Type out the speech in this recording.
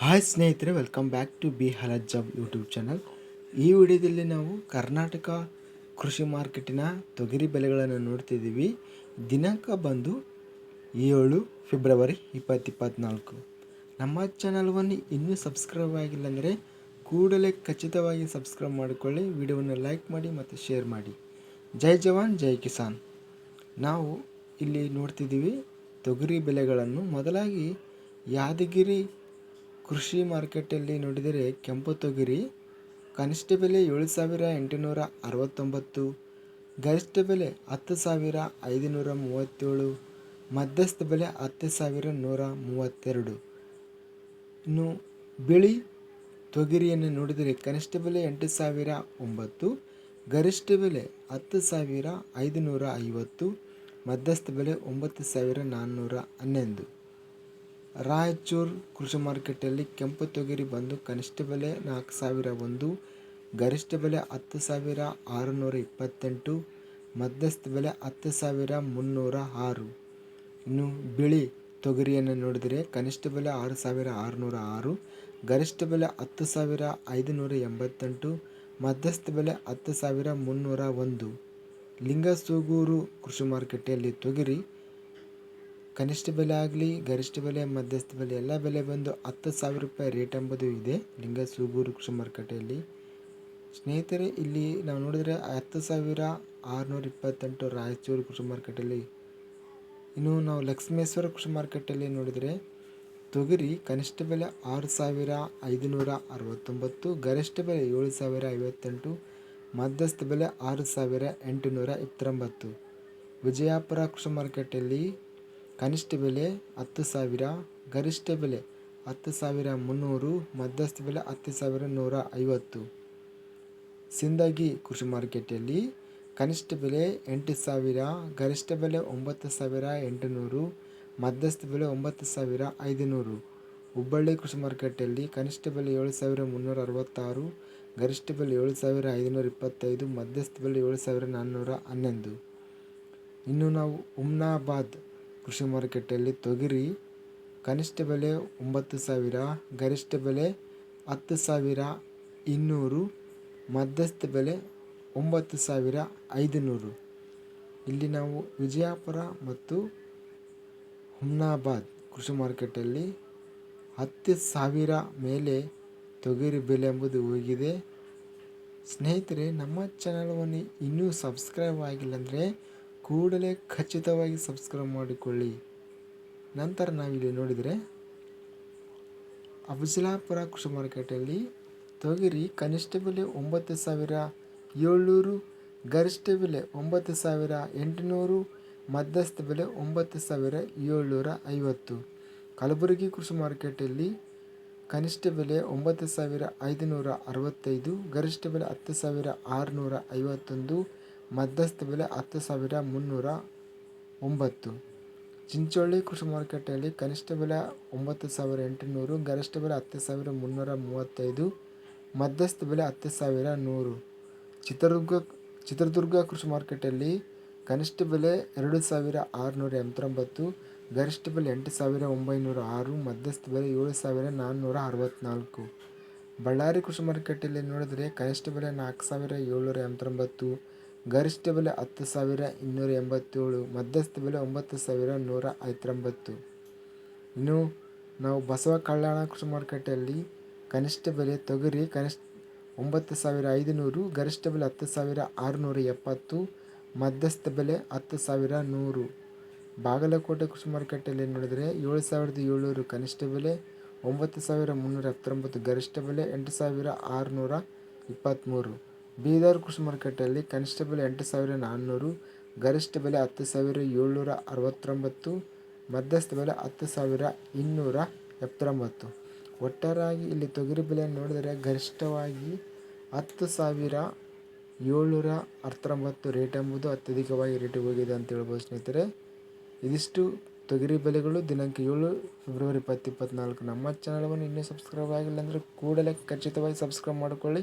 Hi ಸ್ನೇಹಿತರೆ welcome back to B ಹಲಜ್ಜಬ್ job YouTube channel ಈ ವಿಡಿಯೋದಲ್ಲಿ ನಾವು ಕರ್ನಾಟಕ ಕೃಷಿ ಮಾರ್ಕೆಟಿನ ತೊಗರಿ ಬೆಲೆಗಳನ್ನು ನೋಡ್ತಿದ್ದೀವಿ. ದಿನಾಂಕ ಬಂದು ಏಳು ಫೆಬ್ರವರಿ ಇಪ್ಪತ್ತು ಇಪ್ಪತ್ತ್ನಾಲ್ಕು ನಮ್ಮ ಚಾನಲ್ವನ್ನು ಇನ್ನೂ ಸಬ್ಸ್ಕ್ರೈಬ್ ಆಗಿಲ್ಲ ಅಂದರೆ ಕೂಡಲೇ ಖಚಿತವಾಗಿ ಸಬ್ಸ್ಕ್ರೈಬ್ ಮಾಡಿಕೊಳ್ಳಿ, ವಿಡಿಯೋವನ್ನು ಲೈಕ್ ಮಾಡಿ ಮತ್ತು ಶೇರ್ ಮಾಡಿ. ಜೈ ಜವಾನ್, ಜೈ ಕಿಸಾನ್. ನಾವು ಇಲ್ಲಿ ನೋಡ್ತಿದ್ದೀವಿ ತೊಗರಿ ಬೆಲೆಗಳನ್ನು ಮೊದಲಾಗಿ ಯಾದಗಿರಿ ಕೃಷಿ ಮಾರ್ಕೆಟಲ್ಲಿ ನೋಡಿದರೆ ಕೆಂಪು ತೊಗರಿ, ಕನಿಷ್ಠ ಬೆಲೆ ಏಳು ಸಾವಿರ ಎಂಟುನೂರ ಅರವತ್ತೊಂಬತ್ತು, ಗರಿಷ್ಠ ಬೆಲೆ ಹತ್ತು ಸಾವಿರ ಐದುನೂರ ಮೂವತ್ತೇಳು, ಮಧ್ಯಸ್ಥ ಬೆಲೆ ಹತ್ತು ಸಾವಿರ ನೂರ ಮೂವತ್ತೆರಡು. ಇನ್ನು ಬಿಳಿ ತೊಗರಿಯನ್ನು ನೋಡಿದರೆ ಕನಿಷ್ಠ ಬೆಲೆ ಎಂಟು ಸಾವಿರ ಒಂಬತ್ತು, ಗರಿಷ್ಠ ಬೆಲೆ ಹತ್ತು ಸಾವಿರ ಐದುನೂರ ಐವತ್ತು, ಮಧ್ಯಸ್ಥ ಬೆಲೆ ಒಂಬತ್ತು ಸಾವಿರ ನಾನ್ನೂರ ಹನ್ನೊಂದು. ರಾಯಚೂರು ಕೃಷಿ ಮಾರುಕಟ್ಟೆಯಲ್ಲಿ ಕೆಂಪು ತೊಗರಿ ಬಂದು ಕನಿಷ್ಠ ಬೆಲೆ ನಾಲ್ಕು ಸಾವಿರ ಒಂದು, ಗರಿಷ್ಠ ಬೆಲೆ ಹತ್ತು ಸಾವಿರ ಆರುನೂರ ಇಪ್ಪತ್ತೆಂಟು, ಮಧ್ಯಸ್ಥ ಬೆಲೆ ಹತ್ತು ಸಾವಿರ ಮುನ್ನೂರ ಆರು. ಇನ್ನು ಬಿಳಿ ತೊಗರಿಯನ್ನು ನೋಡಿದರೆ ಕನಿಷ್ಠ ಬೆಲೆ ಆರು ಸಾವಿರ ಆರುನೂರ ಆರು, ಗರಿಷ್ಠ ಬೆಲೆ ಹತ್ತು ಸಾವಿರ ಐದುನೂರ ಎಂಬತ್ತೆಂಟು, ಮಧ್ಯಸ್ಥ ಬೆಲೆ ಹತ್ತು ಸಾವಿರ ಮುನ್ನೂರ ಒಂದು. ಲಿಂಗಸೂಗೂರು ಕೃಷಿ ಮಾರುಕಟ್ಟೆಯಲ್ಲಿ ತೊಗರಿ ಕನಿಷ್ಠ ಬೆಲೆ ಆಗಲಿ, ಗರಿಷ್ಠ ಬೆಲೆ, ಮಧ್ಯಸ್ಥ ಬೆಲೆ, ಎಲ್ಲ ಬೆಲೆ ಬಂದು ಹತ್ತು ಸಾವಿರ ರೂಪಾಯಿ ರೇಟ್ ಎಂಬುದು ಇದೆ. ಲಿಂಗಸೂಗೂರು ಕೃಷಿ ಮಾರುಕಟ್ಟೆಯಲ್ಲಿ. ಸ್ನೇಹಿತರೆ, ಇಲ್ಲಿ ನಾವು ನೋಡಿದರೆ ಹತ್ತು ಸಾವಿರ ಆರುನೂರ ಇಪ್ಪತ್ತೆಂಟು ರಾಯಚೂರು ಕೃಷಿ ಮಾರುಕಟ್ಟೆಯಲ್ಲಿ. ಇನ್ನು ನಾವು ಲಕ್ಷ್ಮೇಶ್ವರ ಕೃಷಿ ಮಾರುಕಟ್ಟೆಯಲ್ಲಿ ನೋಡಿದರೆ ತೊಗರಿ ಕನಿಷ್ಠ ಬೆಲೆ ಆರು ಸಾವಿರ ಐದುನೂರ ಅರವತ್ತೊಂಬತ್ತು, ಗರಿಷ್ಠ ಬೆಲೆ ಏಳು ಸಾವಿರ ಐವತ್ತೆಂಟು, ಮಧ್ಯಸ್ಥ ಬೆಲೆ ಆರು ಸಾವಿರ ಎಂಟುನೂರ ಇಪ್ಪತ್ತೊಂಬತ್ತು. ವಿಜಯಪುರ ಕೃಷಿ ಮಾರ್ಕೆಟಲ್ಲಿ ಕನಿಷ್ಠ ಬೆಲೆ ಹತ್ತು ಸಾವಿರ, ಗರಿಷ್ಠ ಬೆಲೆ ಹತ್ತು ಸಾವಿರ ಮುನ್ನೂರು, ಮಧ್ಯಸ್ಥ ಬೆಲೆ ಹತ್ತು ಸಾವಿರ ನೂರ ಐವತ್ತು. ಸಿಂದಗಿ ಕೃಷಿ ಮಾರುಕಟ್ಟೆಯಲ್ಲಿ ಕನಿಷ್ಠ ಬೆಲೆ ಎಂಟು ಸಾವಿರ, ಗರಿಷ್ಠ ಬೆಲೆ ಒಂಬತ್ತು ಸಾವಿರ ಎಂಟುನೂರು, ಮಧ್ಯಸ್ಥ ಬೆಲೆ ಒಂಬತ್ತು ಸಾವಿರ ಐದುನೂರು. ಹುಬ್ಬಳ್ಳಿ ಕೃಷಿ ಮಾರುಕಟ್ಟೆಯಲ್ಲಿ ಕನಿಷ್ಠ ಬೆಲೆ ಏಳು ಸಾವಿರ ಮುನ್ನೂರ ಅರವತ್ತಾರು, ಗರಿಷ್ಠ ಬೆಲೆ ಏಳು ಸಾವಿರ ಐದುನೂರ ಇಪ್ಪತ್ತೈದು, ಮಧ್ಯಸ್ಥ ಬೆಲೆ ಏಳು ಸಾವಿರ ನಾನ್ನೂರ ಹನ್ನೊಂದು. ಇನ್ನು ನಾವು ಉಮ್ನಾಬಾದ್ ಕೃಷಿ ಮಾರುಕಟ್ಟೆಯಲ್ಲಿ ತೊಗರಿ, ಕನಿಷ್ಠ ಬೆಲೆ ಒಂಬತ್ತು ಸಾವಿರ, ಗರಿಷ್ಠ ಬೆಲೆ ಹತ್ತು ಸಾವಿರ ಇನ್ನೂರು, ಮಧ್ಯಸ್ಥ ಬೆಲೆ ಒಂಬತ್ತು ಸಾವಿರ ಐದುನೂರು. ಇಲ್ಲಿ ನಾವು ವಿಜಯಪುರ ಮತ್ತು ಹುಮ್ನಾಬಾದ್ ಕೃಷಿ ಮಾರುಕಟ್ಟೆಯಲ್ಲಿ ಹತ್ತು ಸಾವಿರ ಮೇಲೆ ತೊಗರಿ ಬೆಲೆ ಎಂಬುದು ಹೋಗಿದೆ. ಸ್ನೇಹಿತರೆ, ನಮ್ಮ ಚಾನಲವನ್ನು ಇನ್ನೂ ಸಬ್ಸ್ಕ್ರೈಬ್ ಆಗಿಲ್ಲ ಅಂದರೆ ಕೂಡಲೇ ಖಚಿತವಾಗಿ ಸಬ್ಸ್ಕ್ರೈಬ್ ಮಾಡಿಕೊಳ್ಳಿ. ನಂತರ ನಾವಿಲ್ಲಿ ನೋಡಿದರೆ, ಅಫಜಲಾಪುರ ಕೃಷಿ ಮಾರ್ಕೆಟಲ್ಲಿ ತೊಗರಿ ಕನಿಷ್ಠ ಬೆಲೆ ಒಂಬತ್ತು ಸಾವಿರ, ಏಳ್ನೂರು ಗರಿಷ್ಠ ಬೆಲೆ ಒಂಬತ್ತು ಸಾವಿರ, ಎಂಟುನೂರು ಮಧ್ಯಸ್ಥ ಬೆಲೆ ಒಂಬತ್ತು ಸಾವಿರ, ಏಳ್ನೂರ ಐವತ್ತು. ಕಲಬುರಗಿ ಕೃಷಿ ಮಾರ್ಕೆಟಲ್ಲಿ ಕನಿಷ್ಠ ಬೆಲೆ ಒಂಬತ್ತು ಸಾವಿರ ಐದುನೂರ ಅರವತ್ತೈದು, ಗರಿಷ್ಠ ಬೆಲೆ ಹತ್ತು ಸಾವಿರ ಆರುನೂರ ಐವತ್ತೊಂದು ಮಧ್ಯಸ್ಥ ಬೆಲೆ ಹತ್ತು ಸಾವಿರ ಮುನ್ನೂರ ಒಂಬತ್ತು. ಚಿಂಚೋಳಿ ಕೃಷಿ ಮಾರುಕಟ್ಟೆಯಲ್ಲಿ ಕನಿಷ್ಠ ಬೆಲೆ ಒಂಬತ್ತು ಸಾವಿರ ಎಂಟುನೂರು, ಗರಿಷ್ಠ ಬೆಲೆ ಹತ್ತು ಸಾವಿರ ಮುನ್ನೂರ ಮೂವತ್ತೈದು, ಮಧ್ಯಸ್ಥ ಬೆಲೆ ಹತ್ತು ಸಾವಿರ ನೂರು. ಚಿತ್ರದುರ್ಗ ಚಿತ್ರದುರ್ಗ ಕೃಷಿ ಮಾರುಕಟ್ಟೆಯಲ್ಲಿ ಕನಿಷ್ಠ ಬೆಲೆ ಎರಡು ಸಾವಿರ ಆರುನೂರ ಎಂಬತ್ತೊಂಬತ್ತು, ಗರಿಷ್ಠ ಬೆಲೆ ಎಂಟು ಸಾವಿರ ಒಂಬೈನೂರ ಆರು, ಮಧ್ಯಸ್ಥ ಬೆಲೆ ಏಳು ಸಾವಿರ ನಾನ್ನೂರ ಅರವತ್ತ್ನಾಲ್ಕು ಬಳ್ಳಾರಿ ಕೃಷಿ ಮಾರುಕಟ್ಟೆಯಲ್ಲಿ ನೋಡಿದರೆ ಕನಿಷ್ಠ ಬೆಲೆ ನಾಲ್ಕು ಸಾವಿರ ಏಳ್ನೂರ ಎಂಬತ್ತೊಂಬತ್ತು ಗರಿಷ್ಠ ಬೆಲೆ ಹತ್ತು ಸಾವಿರ ಇನ್ನೂರ ಎಂಬತ್ತೇಳು, ಮಧ್ಯಸ್ಥ ಬೆಲೆ ಒಂಬತ್ತು ಸಾವಿರ ನೂರ ಐವತ್ತೊಂಬತ್ತು. ಇನ್ನು ನಾವು ಬಸವ ಕಲ್ಯಾಣ ಕೃಷಿ ಮಾರುಕಟ್ಟೆಯಲ್ಲಿ ಕನಿಷ್ಠ ಬೆಲೆ ತೊಗರಿ ಕನಿಷ್ಠ ಒಂಬತ್ತು ಸಾವಿರ ಐದುನೂರು, ಗರಿಷ್ಠ ಬೆಲೆ ಹತ್ತು ಸಾವಿರ ಆರುನೂರ ಎಪ್ಪತ್ತು, ಮಧ್ಯಸ್ಥ ಬೆಲೆ ಹತ್ತು ಸಾವಿರ ನೂರು. ಬಾಗಲಕೋಟೆ ಕೃಷಿ ಮಾರುಕಟ್ಟೆಯಲ್ಲಿ ನೋಡಿದರೆ ಏಳು ಸಾವಿರದ ಏಳ್ನೂರು ಕನಿಷ್ಠ ಬೆಲೆ, ಒಂಬತ್ತು ಸಾವಿರ ಮುನ್ನೂರ ಹತ್ತೊಂಬತ್ತು ಗರಿಷ್ಠ ಬೆಲೆ, ಎಂಟು ಸಾವಿರ ಆರುನೂರ ಇಪ್ಪತ್ತ್ಮೂರು. ಬೀದರ್ ಕೃಷಿ ಮಾರುಕಟ್ಟೆಯಲ್ಲಿ ಕನಿಷ್ಠ ಬೆಲೆ ಎಂಟು ಸಾವಿರ ನಾನ್ನೂರು, ಗರಿಷ್ಠ ಬೆಲೆ ಹತ್ತು ಸಾವಿರ ಏಳ್ನೂರ ಅರವತ್ತೊಂಬತ್ತು, ಮಧ್ಯಸ್ಥ ಬೆಲೆ ಹತ್ತು ಸಾವಿರ ಇನ್ನೂರ ಎಪ್ಪತ್ತೊಂಬತ್ತು. ಒಟ್ಟಾರಾಗಿ ಇಲ್ಲಿ ತೊಗರಿ ಬೆಲೆ ನೋಡಿದರೆ ಗರಿಷ್ಠವಾಗಿ ಹತ್ತು ಸಾವಿರ ಏಳ್ನೂರ ಹತ್ತೊಂಬತ್ತು ರೇಟ್ ಎಂಬುದು ಅತ್ಯಧಿಕವಾಗಿ ರೇಟಿಗೆ ಹೋಗಿದೆ ಅಂತ ಹೇಳ್ಬೋದು ಸ್ನೇಹಿತರೆ. ಇದಿಷ್ಟು ತೊಗರಿ ಬೆಲೆಗಳು ದಿನಾಂಕ ಏಳು ಫೆಬ್ರವರಿ ಇಪ್ಪತ್ತು ಇಪ್ಪತ್ತ್ನಾಲ್ಕು ನಮ್ಮ ಚಾನಲವನ್ನು ಇನ್ನೂ ಸಬ್ಸ್ಕ್ರೈಬ್ ಆಗಿಲ್ಲ ಅಂದರೆ ಕೂಡಲೇ ಖಚಿತವಾಗಿ ಸಬ್ಸ್ಕ್ರೈಬ್ ಮಾಡಿಕೊಳ್ಳಿ.